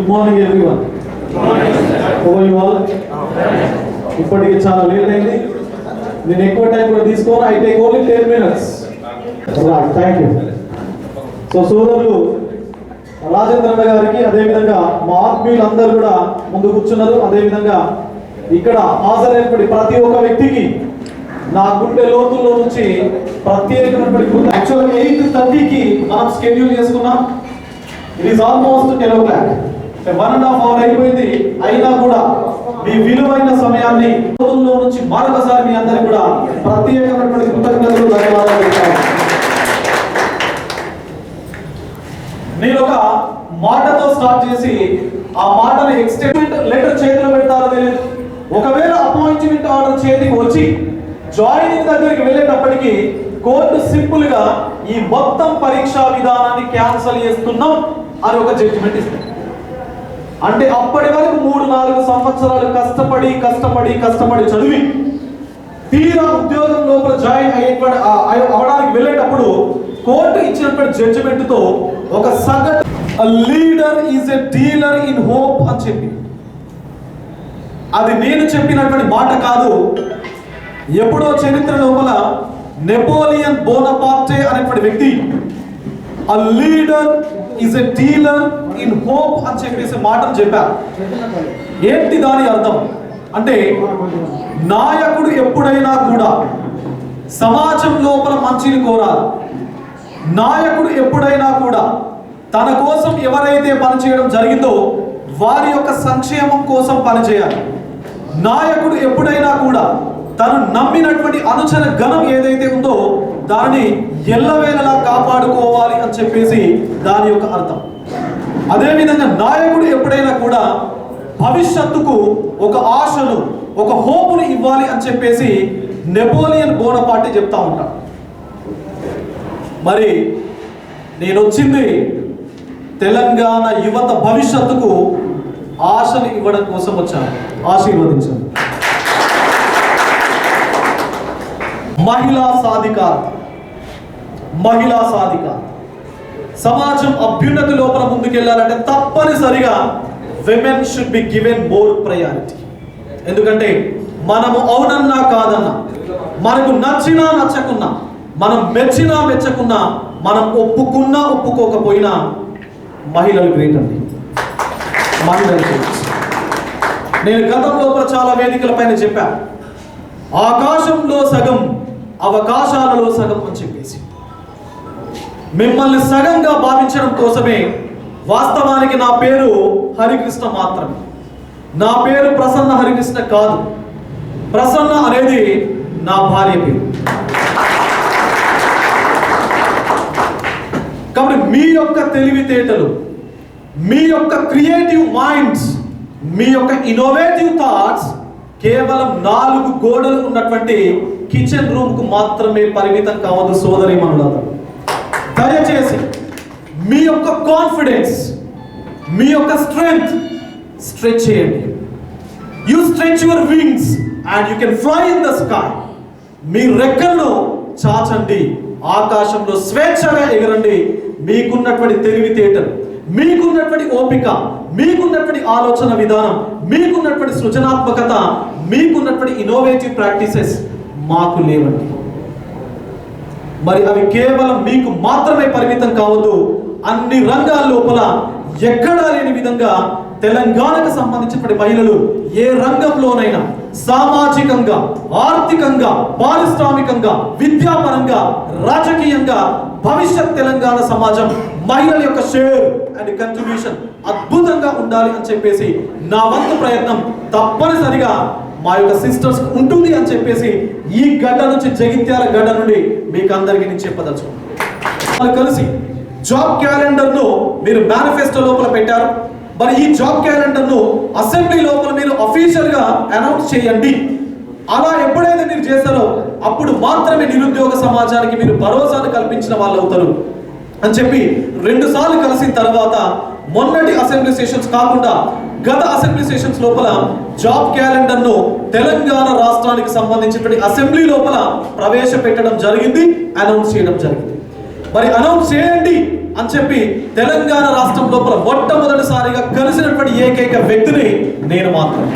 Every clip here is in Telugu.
గుడ్ మార్నింగ్ ఎవ్రీవన్ ఇప్పటికి చాలా లేట్ అయింది. నేను ఎక్కువ టైం కూడా తీసుకోను. I take only ten minutes thank you so సోదరులు రాజేంద్రన్న గారికి అదేవిధంగా మా ఆత్మీయులందరూ కూడా ముందు కూర్చున్నారు. అదేవిధంగా ఇక్కడ హాజరైనటువంటి ప్రతి ఒక్క వ్యక్తికి నా గుండె లోతుల్లో నుంచి ప్రత్యేకమైనటువంటి యాక్చువల్గా ఎయిట్ థర్టీకి మనం స్కెడ్యూల్ చేసుకున్నాం. It is almost ten o'clock one and half hour అయిపోయింది. అయినా కూడా మీ విలువైన సమయాన్ని రోజుల్లో నుంచి మరొకసారి మీ అందరికి కూడా ప్రత్యేకమైనటువంటి కృతజ్ఞతలు ధన్యవాదాలు నేను ఒక మాటతో స్టార్ట్ చేసి ఆ మాటను ఎక్స్టెండ్ లెటర్ చేతిలో పెడతారో తెలియదు. ఒకవేళ అపాయింట్మెంట్ ఆర్డర్ చేతికి వచ్చి జాయినింగ్ దగ్గరికి వెళ్ళేటప్పటికి కోర్టు సింపుల్గా ఈ మొత్తం పరీక్షా విధానాన్ని క్యాన్సిల్ చేస్తున్నాం అని ఒక జడ్జిమెంట్ ఇస్తుంది. అంటే అప్పటి వరకు మూడు నాలుగు సంవత్సరాలు కష్టపడి కష్టపడి కష్టపడి చదివి తీరా ఉద్యోగం లోపల జాయిన్ అయ్యేటువంటి అవడానికి వెళ్ళేటప్పుడు కోర్టు ఇచ్చినటువంటి జడ్జిమెంట్తో ఒక సగటు leader is a dealer in hope అని చెప్పి. అది నేను చెప్పినటువంటి మాట కాదు. ఎప్పుడో చరిత్ర లోపల నెపోలియన్ బోనపార్టే అనేటువంటి వ్యక్తి ఆ leader is a dealer in hope అని చెప్పేసి మాటలు చెప్పారు. ఏంటి దాని అర్థం? అంటే నాయకుడు ఎప్పుడైనా కూడా సమాజం లోపల మంచిని కోరాలి. నాయకుడు ఎప్పుడైనా కూడా తన కోసం ఎవరైతే పనిచేయడం జరిగిందో వారి యొక్క సంక్షేమం కోసం పనిచేయాలి నాయకుడు ఎప్పుడైనా కూడా తను నమ్మినటువంటి అనుచర గణం ఏదైతే ఉందో దాన్ని ఎల్లవేళలా కాపాడుకోవాలి అని చెప్పేసి దాని యొక్క అర్థం. అదేవిధంగా నాయకుడు ఎప్పుడైనా కూడా భవిష్యత్తుకు ఒక ఆశను ఒక హోపును ఇవ్వాలి అని చెప్పేసి నెపోలియన్ బోనపాటి చెప్తా ఉంటాడు మరి నేను వచ్చింది తెలంగాణ యువత భవిష్యత్తుకు ఆశను ఇవ్వడం కోసం వచ్చాను ఆశీర్వదించాను. మహిళా సాధికారత. మహిళా సాధిక. సమాజం అభ్యున్నతి లోపల ముందుకెళ్ళాలంటే తప్పనిసరిగా women should be given more priority ఎందుకంటే మనము అవునన్నా కాదన్నా మనకు నచ్చినా నచ్చకున్నా మనం మెచ్చినా మెచ్చకున్నా మనం ఒప్పుకున్నా ఒప్పుకోకపోయినా మహిళలు గ్రేట్ అండి. మహిళలు నేను గతం లోపల చాలా వేదికల పైన చెప్పాను ఆకాశంలో సగం అవకాశాలలో సగం అని చెప్పేసి. మిమ్మల్ని సగంగా భావించడం కోసమే వాస్తవానికి నా పేరు హరికృష్ణ మాత్రమే. నా పేరు ప్రసన్న హరికృష్ణ కాదు. ప్రసన్న అనేది నా భార్య పేరు. కాబట్టి మీ యొక్క తెలివితేటలు మీ యొక్క క్రియేటివ్ మైండ్స్ మీ యొక్క ఇన్నోవేటివ్ థాట్స్ కేవలం నాలుగు గోడలు ఉన్నటువంటి కిచెన్ రూమ్కు మాత్రమే పరిమితం కావద్దు సోదరి దయచేసి మీ యొక్క కాన్ఫిడెన్స్ మీ యొక్క స్ట్రెంగ్త్ స్ట్రెచ్ చేయండి. You stretch your wings and you can fly in the sky మీ రెక్కలను చాచండి. ఆకాశంలో స్వేచ్ఛగా ఎగరండి. మీకున్నటువంటి తెలివితేటలు మీకున్నటువంటి ఓపిక మీకున్నటువంటి ఆలోచన విధానం మీకున్నటువంటి సృజనాత్మకత మీకున్నటువంటి ఇన్నోవేటివ్ ప్రాక్టీసెస్ మాకు లేవండి. మరి అవి కేవలం మీకు మాత్రమే పరిమితం కావద్దు. అన్ని రంగాల లోపల ఎక్కడా లేని విధంగా తెలంగాణకు సంబంధించినటువంటి మహిళలు ఏ రంగంలోనైనా సామాజికంగా ఆర్థికంగా పారిశ్రామికంగా విద్యాపరంగా రాజకీయంగా భవిష్యత్ తెలంగాణ సమాజం మహిళల యొక్క షేర్ అండ్ కంట్రిబ్యూషన్ అద్భుతంగా ఉండాలి అని చెప్పేసి నా వంతు ప్రయత్నం తప్పనిసరిగా మా యొక్క సిస్టర్స్ ఉంటుంది అని చెప్పేసి ఈ గడ్డ నుంచి జగిత్యాల గడ్డ నుండి మీకు అందరికీ నేను చెప్పదలుచుకున్నాను వాళ్ళు కలిసి జాబ్ క్యాలెండర్ను మీరు మేనిఫెస్టో లోపల పెట్టారు. మరి ఈ జాబ్ క్యాలెండర్ను అసెంబ్లీ లోపల మీరు అఫీషియల్గా అనౌన్స్ చేయండి. అలా ఎప్పుడైతే మీరు చేస్తారో అప్పుడు మాత్రమే నిరుద్యోగ సమాజానికి మీరు భరోసాను కల్పించిన వాళ్ళు అవుతారు. అని చెప్పి రెండు సార్లు కలిసిన తర్వాత మొన్నటి అసెంబ్లీ సెషన్స్ కాకుండా గత అసెంబ్లీ సెషన్స్ లోపల జాబ్ క్యాలెండర్ను తెలంగాణ రాష్ట్రానికి సంబంధించినటువంటి అసెంబ్లీ లోపల ప్రవేశపెట్టడం జరిగింది అనౌన్స్ చేయడం జరిగింది. మరి అనౌన్స్ చేయండి అని చెప్పి తెలంగాణ రాష్ట్రం లోపల మొట్టమొదటిసారిగా కలిసినటువంటి ఏకైక వ్యక్తిని నేను మాత్రం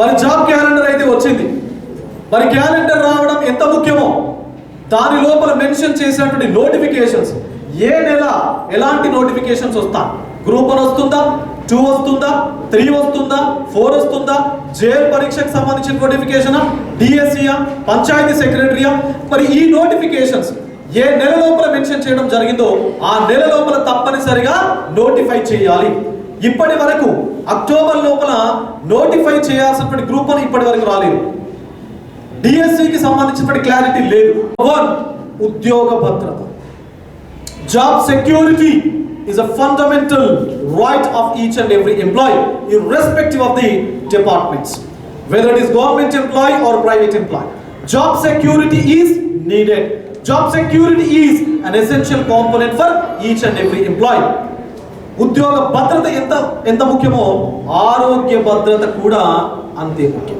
మరి జాబ్ క్యాలెండర్ అయితే వచ్చింది. మరి క్యాలెండర్ రావడం ఎంత ముఖ్యమో దాని లోపల మెన్షన్ చేసినటువంటి నోటిఫికేషన్స్ ఏ నెల ఎలాంటి నోటిఫికేషన్స్ వస్తా? గ్రూప్ వన్ వస్తుందా? టూ వస్తుందా? త్రీ వస్తుందా? ఫోర్ వస్తుందా? జేఎల్ పరీక్షకు సంబంధించిన నోటిఫికేషన్? డిఎస్సియా? పంచాయతీ సెక్రటరీయా? మరి ఈ నోటిఫికేషన్స్ ఏ నెల లోపల మెన్షన్ చేయడం జరిగిందో ఆ నెల లోపల తప్పనిసరిగా నోటిఫై చేయాలి. ఇప్పటి వరకు అక్టోబర్ లోపల నోటిఫై చేయాల్సినటువంటి గ్రూప్ అని ఇప్పటి వరకు రాలేదు. డిఎస్సికి సంబంధించినటువంటి క్లారిటీ లేదు. వన్ ఉద్యోగ భద్రత. Job security is a fundamental right of each and every employee irrespective of the departments whether it is government employee or private employee job security is needed job security is an essential component for each and every employee ఉద్యోగ భద్రత ఎంత ఎంత ముఖ్యమో ఆరోగ్య భద్రత కూడా అంతే ముఖ్యం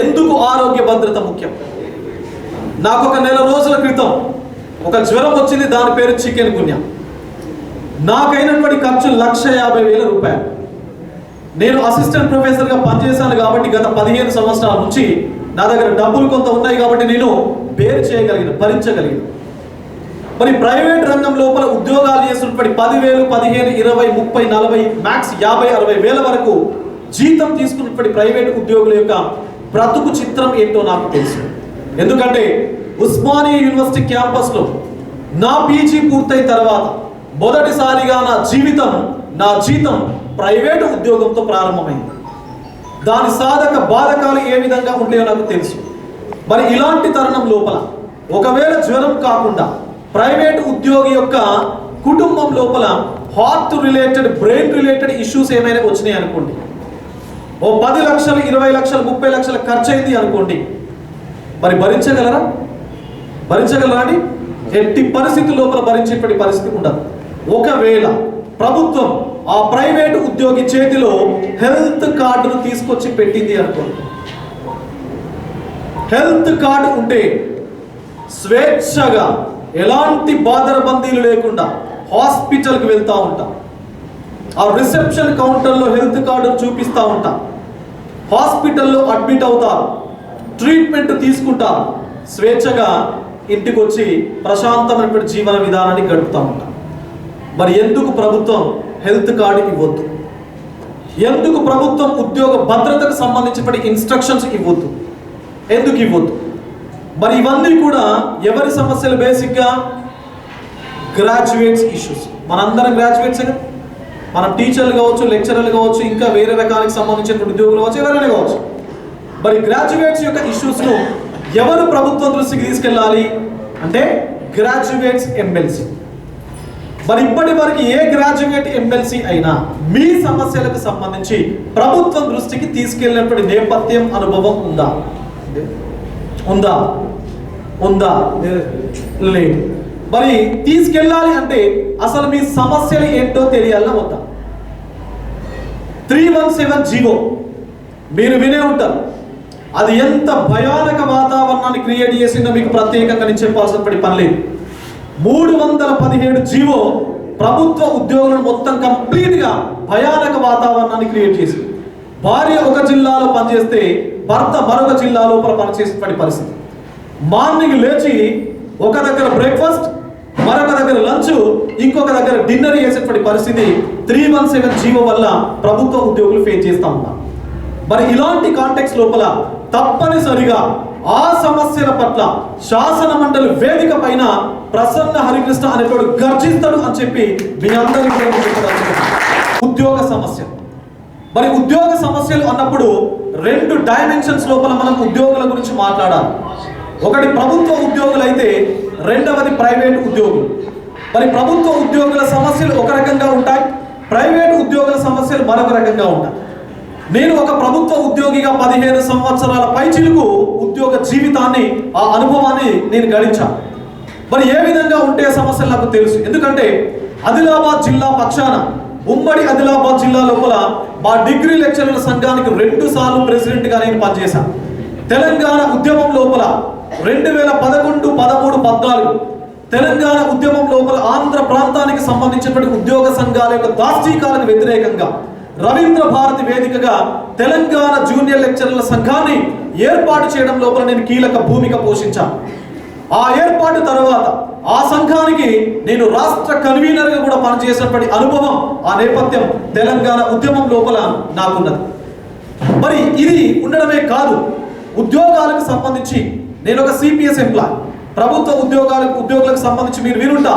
ఎందుకు ఆరోగ్య భద్రత ముఖ్యం నాకు ఒక నెల రోజుల క్రితం ఒక జ్వరం వచ్చింది దాని పేరు చికెన్ గున్యా. నాకైనటువంటి ఖర్చు లక్ష యాభై వేల రూపాయలు. నేను అసిస్టెంట్ ప్రొఫెసర్గా పనిచేశాను కాబట్టి గత పదిహేను సంవత్సరాల నుంచి నా దగ్గర డబ్బులు కొంత ఉన్నాయి కాబట్టి నేను బేర్ చేయగలిగిన భరించగలిగిన. మరి ప్రైవేట్ రంగం లోపల ఉద్యోగాలు చేస్తున్నటువంటి పదివేలు పదిహేను ఇరవై ముప్పై నలభై మ్యాక్స్ యాభై అరవై వేల వరకు జీతం తీసుకున్నటువంటి ప్రైవేట్ ఉద్యోగుల యొక్క బ్రతుకు చిత్రం ఏంటో నాకు తెలుసు. ఎందుకంటే ఉస్మానియా యూనివర్సిటీ క్యాంపస్లో నా పీజీ పూర్తయిన తర్వాత మొదటిసారిగా నా జీవితం నా జీతం ప్రైవేటు ఉద్యోగంతో ప్రారంభమైంది. దాని సాధక బాధకాలు ఏ విధంగా ఉండేవో నాకు తెలుసు. మరి ఇలాంటి తరుణం లోపల ఒకవేళ జ్వరం కాకుండా ప్రైవేట్ ఉద్యోగి యొక్క కుటుంబం లోపల heart related brain related issues ఏమైనా వచ్చినాయి అనుకోండి. ఓ పది లక్షలు ఇరవై లక్షలు ముప్పై లక్షలు ఖర్చు అయింది అనుకోండి. మరి భరించగలరా? భరించగలరాని? ఎట్టి పరిస్థితి లోపల భరించేటువంటి పరిస్థితి ఉండదు. ఒకవేళ ప్రభుత్వం ఆ ప్రైవేట్ ఉద్యోగి చేతిలో హెల్త్ కార్డును తీసుకొచ్చి పెట్టింది అనుకోండి. హెల్త్ కార్డు ఉంటే స్వేచ్ఛగా ఎలాంటి బాధరబందీలు లేకుండా హాస్పిటల్కి వెళ్తూ ఉంటాం. ఆ రిసెప్షన్ కౌంటర్లో హెల్త్ కార్డు చూపిస్తూ ఉంటాం. హాస్పిటల్లో అడ్మిట్ అవుతారు. ట్రీట్మెంట్ తీసుకుంటారు స్వేచ్ఛగా ఇంటికి వచ్చి ప్రశాంతమైనటువంటి జీవన విధానాన్ని గడుపుతూ ఉంటాం. మరి ఎందుకు ప్రభుత్వం హెల్త్ కార్డు ఇవ్వద్దు? ఎందుకు ప్రభుత్వం ఉద్యోగ భద్రతకు సంబంధించినటువంటి ఇన్స్ట్రక్షన్స్ ఇవ్వద్దు? ఎందుకు ఇవ్వద్దు? మరి ఇవన్నీ కూడా ఎవరి సమస్యలు బేసిక్గా? Graduates issues. మనందరం గ్రాడ్యుయేట్స్ కదా? మనం టీచర్లు కావచ్చు లెక్చరర్లు కావచ్చు ఇంకా వేరే రకాలకు సంబంధించిన ఉద్యోగులు కావచ్చు ఎవరైనా కావచ్చు. మరి గ్రాడ్యుయేట్స్ యొక్క ఇష్యూస్ను ఎవరు ప్రభుత్వం దృష్టికి తీసుకెళ్ళాలి అంటే గ్రాడ్యుయేట్స్ ఎమ్మెల్సీ. మరి ఇప్పటి వరకు ఏ గ్రాడ్యుయేట్ ఎమ్మెల్సీ అయినా మీ సమస్యలకు సంబంధించి ప్రభుత్వం దృష్టికి తీసుకెళ్ళినటువంటి నేపథ్యం అనుభవం ఉందా? ఉందా? ఉందా? లేదు. మరి తీసుకెళ్ళాలి అంటే అసలు మీ సమస్యలు ఏంటో తెలియాలా వద్దా. Three one seven GO. మీరు వినే ఉంటారు. అది ఎంత భయానక వాతావరణాన్ని క్రియేట్ చేసిందో మీకు ప్రత్యేకంగా నేను చెప్పాల్సినటువంటి పని లేదు. మూడు వందల పదిహేడు జీవో ప్రభుత్వ ఉద్యోగులను మొత్తం కంప్లీట్గా భయానక వాతావరణాన్ని క్రియేట్ చేసింది. భార్య ఒక జిల్లాలో పనిచేస్తే భర్త మరొక జిల్లా లోపల పనిచేసేటువంటి పరిస్థితి. మార్నింగ్ లేచి ఒక దగ్గర బ్రేక్ఫాస్ట్ మరొక దగ్గర లంచ్ ఇంకొక దగ్గర డిన్నర్ చేసేటువంటి పరిస్థితి త్రీ వన్ సెవెన్ జీవో వల్ల ప్రభుత్వ ఉద్యోగులు ఫేస్ చేస్తూ ఉన్నారు. మరి ఇలాంటి కాంటెక్స్ లోపల తప్పనిసరిగా ఆ సమస్యల పట్ల శాసన మండలి వేదిక పైన ప్రసన్న హరికృష్ణ అనేటోడు గర్జిస్తాడు అని చెప్పి మీ అందరికీ ఉద్యోగ సమస్య. మరి ఉద్యోగ సమస్యలు అన్నప్పుడు రెండు డైమెన్షన్స్ లోపల మనం ఉద్యోగుల గురించి మాట్లాడాలి. ఒకటి ప్రభుత్వ ఉద్యోగులు అయితే రెండవది ప్రైవేట్ ఉద్యోగులు. మరి ప్రభుత్వ ఉద్యోగుల సమస్యలు ఒక రకంగా ఉంటాయి ప్రైవేట్ ఉద్యోగుల సమస్యలు మరొక రకంగా ఉంటాయి. నేను ఒక ప్రభుత్వ ఉద్యోగిగా పదిహేను సంవత్సరాల పైచిలుకు ఉద్యోగ జీవితాన్ని ఆ అనుభవాన్ని నేను గడించాను మరి ఏ విధంగా ఉంటే సమస్యలు నాకు తెలుసు? ఎందుకంటే ఆదిలాబాద్ జిల్లా పక్షాన ఉమ్మడి ఆదిలాబాద్ జిల్లా లోపల మా డిగ్రీ లెక్చరర్ల సంఘానికి రెండు సార్లు ప్రెసిడెంట్గా నేను పనిచేశాను తెలంగాణ ఉద్యమం లోపల రెండు వేల పదకొండు పదమూడు పద్నాలుగు తెలంగాణ ఉద్యమం లోపల ఆంధ్ర ప్రాంతానికి సంబంధించినటువంటి ఉద్యోగ సంఘాల యొక్క దాష్టీకాలకు వ్యతిరేకంగా రవీంద్ర భారతి వేదికగా తెలంగాణ జూనియర్ లెక్చరర్ల సంఘాన్ని ఏర్పాటు చేయడం లోపల నేను కీలక భూమిక పోషించాను ఆ ఏర్పాటు తర్వాత ఆ సంఘానికి నేను రాష్ట్ర కన్వీనర్గా కూడా పనిచేసినటువంటి అనుభవం ఆ నేపథ్యం తెలంగాణ ఉద్యమం లోపల నాకున్నది. మరి ఇది ఉండడమే కాదు ఉద్యోగాలకు సంబంధించి నేను ఒక సిపిఎస్ ఎంప్లాయ్ ప్రభుత్వ ఉద్యోగాలకు ఉద్యోగులకు సంబంధించి మీరు వినుంటా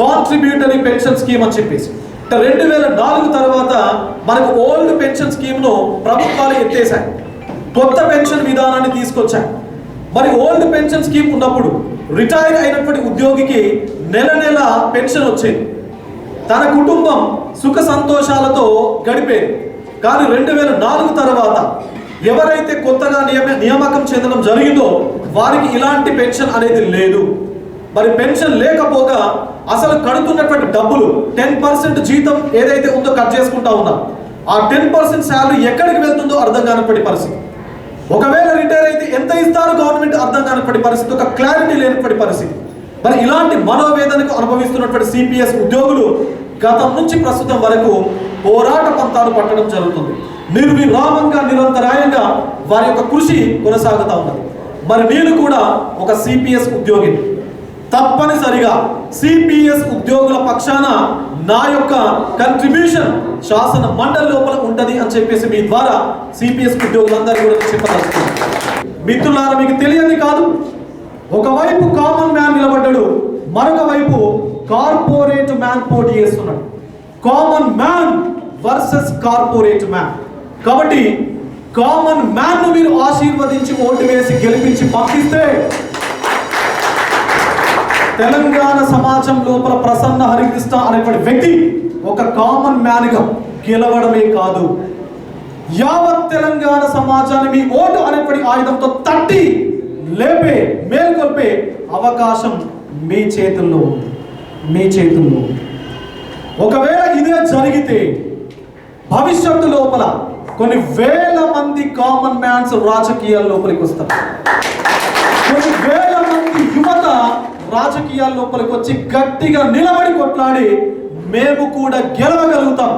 కాంట్రిబ్యూటరీ పెన్షన్ స్కీమ్ అని చెప్పేసి. రెండు వేల నాలుగు తర్వాత మనకు ఓల్డ్ పెన్షన్ స్కీమ్ను ప్రభుత్వాలు ఎత్తేసాయి కొత్త పెన్షన్ విధానాన్ని తీసుకొచ్చాయి. మరి ఓల్డ్ పెన్షన్ స్కీమ్ ఉన్నప్పుడు రిటైర్ అయినటువంటి ఉద్యోగికి నెల నెల పెన్షన్ వచ్చేది. తన కుటుంబం సుఖ సంతోషాలతో గడిపేది. కానీ రెండు వేల నాలుగు తర్వాత ఎవరైతే కొత్తగా నియమ నియామకం చెందడం జరిగిందో వారికి ఇలాంటి పెన్షన్ అనేది లేదు. మరి పెన్షన్ లేకపోగా అసలు కడుతున్నటువంటి డబ్బులు టెన్ పర్సెంట్ జీతం ఏదైతే ఉందో కట్ చేసుకుంటా ఉన్నా ఆ టెన్ పర్సెంట్ శాలరీ ఎక్కడికి వెళ్తుందో అర్థం కానటువంటి పరిస్థితి. ఒకవేళ రిటైర్ అయితే ఎంత ఇస్తారో గవర్నమెంట్? అర్థం కానటువంటి పరిస్థితి. ఒక క్లారిటీ లేనటువంటి పరిస్థితి. మరి ఇలాంటి మనోవేదనకు అనుభవిస్తున్నటువంటి సిపిఎస్ ఉద్యోగులు గతం నుంచి ప్రస్తుతం వరకు పోరాట పంతాలు పట్టడం జరుగుతుంది. నిర్విరామంగా నిరంతరాయంగా వారి యొక్క కృషి కొనసాగుతా ఉన్నది. మరి నేను కూడా ఒక సిపిఎస్ ఉద్యోగిని. తప్పనిసరిగా సిపిఎస్ ఉద్యోగుల పక్షాన నా యొక్క కంట్రిబ్యూషన్ శాసన మండలి లోపల ఉంటది అని చెప్పేసి మీ ద్వారా సిపిఎస్ ఉద్యోగులందరూ కూడా చెప్పదలుచుకున్నాను మిత్రులారా మీకు తెలియదు కాదు ఒకవైపు కామన్ మ్యాన్ నిలబడ్డాడు మరొక వైపు కార్పొరేట్ మ్యాన్ పోటీ చేస్తున్నాడు. Common man versus corporate man కాబట్టి కామన్ మ్యాన్ను మీరు ఆశీర్వదించి ఓటు వేసి గెలిపించి పంపిస్తే తెలంగాణ సమాజం లోపల ప్రసన్న హరికృష్ణ అనేటువంటి వ్యక్తి ఒక కామన్ మ్యాన్గా గెలవడమే కాదు. యావత్ తెలంగాణ సమాజాన్ని మీ ఓటు అనేటువంటి ఆయుధంతో తట్టి లేపే మేల్కొల్పే అవకాశం మీ చేతుల్లో ఉంది. మీ చేతుల్లో ఉంది. ఒకవేళ ఇదే జరిగితే భవిష్యత్తు లోపల కొన్ని వేల మంది కామన్ మ్యాన్స్ రాజకీయాల లోపలికి వస్తారు కొన్ని వేల మంది యువత రాజకీయాల లోపలికి వచ్చి గట్టిగా నిలబడి కొట్లాడి మేము కూడా గెలవగలుగుతాం.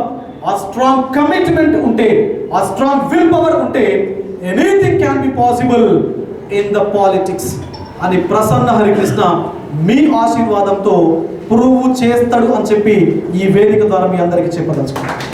ఆ స్ట్రాంగ్ కమిట్మెంట్ ఉంటే ఆ స్ట్రాంగ్ విల్ పవర్ ఉంటే anything can be possible in the politics అని ప్రసన్న హరికృష్ణ మీ ఆశీర్వాదంతో ప్రూవ్ చేస్తాడు అని చెప్పి ఈ వేదిక ద్వారా మీ అందరికీ చెప్పదలుచుకున్నాను.